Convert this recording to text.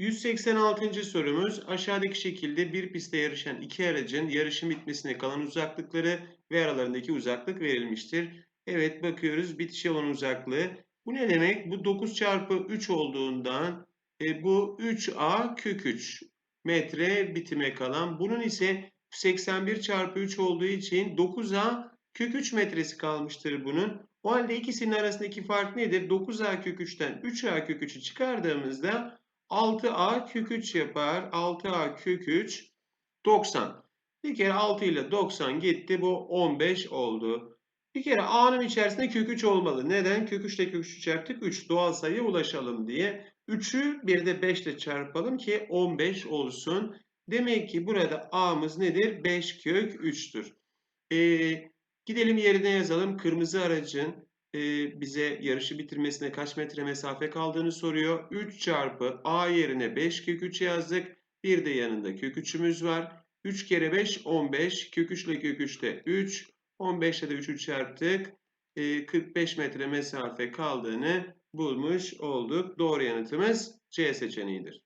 186. sorumuz aşağıdaki şekilde bir pistte yarışan iki aracın yarışın bitmesine kalan uzaklıkları ve aralarındaki uzaklık verilmiştir. Evet bakıyoruz bitiş alanı uzaklığı. Bu ne demek? Bu 9 çarpı 3 olduğundan e, bu 3a kök 3 metre bitime kalan. Bunun ise 81 çarpı 3 olduğu için 9a kök 3 metresi kalmıştır bunun. O halde ikisinin arasındaki fark nedir? 9a kök 3'ten 3a kök 3'ü çıkardığımızda 6a kök 3 yapar. 6a kök 3 90. Bir kere 6 ile 90 gitti. Bu 15 oldu. Bir kere a'nın içerisinde kök 3 olmalı. Neden? Kök 3 ile kök 3'ü çarptık. 3 doğal sayıya ulaşalım diye. 3'ü bir de 5 ile çarpalım ki 15 olsun. Demek ki burada a'mız nedir? 5 kök 3'tür. Ee, gidelim yerine yazalım. Kırmızı aracın e, bize yarışı bitirmesine kaç metre mesafe kaldığını soruyor. 3 çarpı a yerine 5 kök 3 yazdık. Bir de yanında kök 3'ümüz var. 3 kere 5 15. Kök 3 ile kök 3 de 3. 15 ile de 3'ü çarptık. E, 45 metre mesafe kaldığını bulmuş olduk. Doğru yanıtımız C seçeneğidir.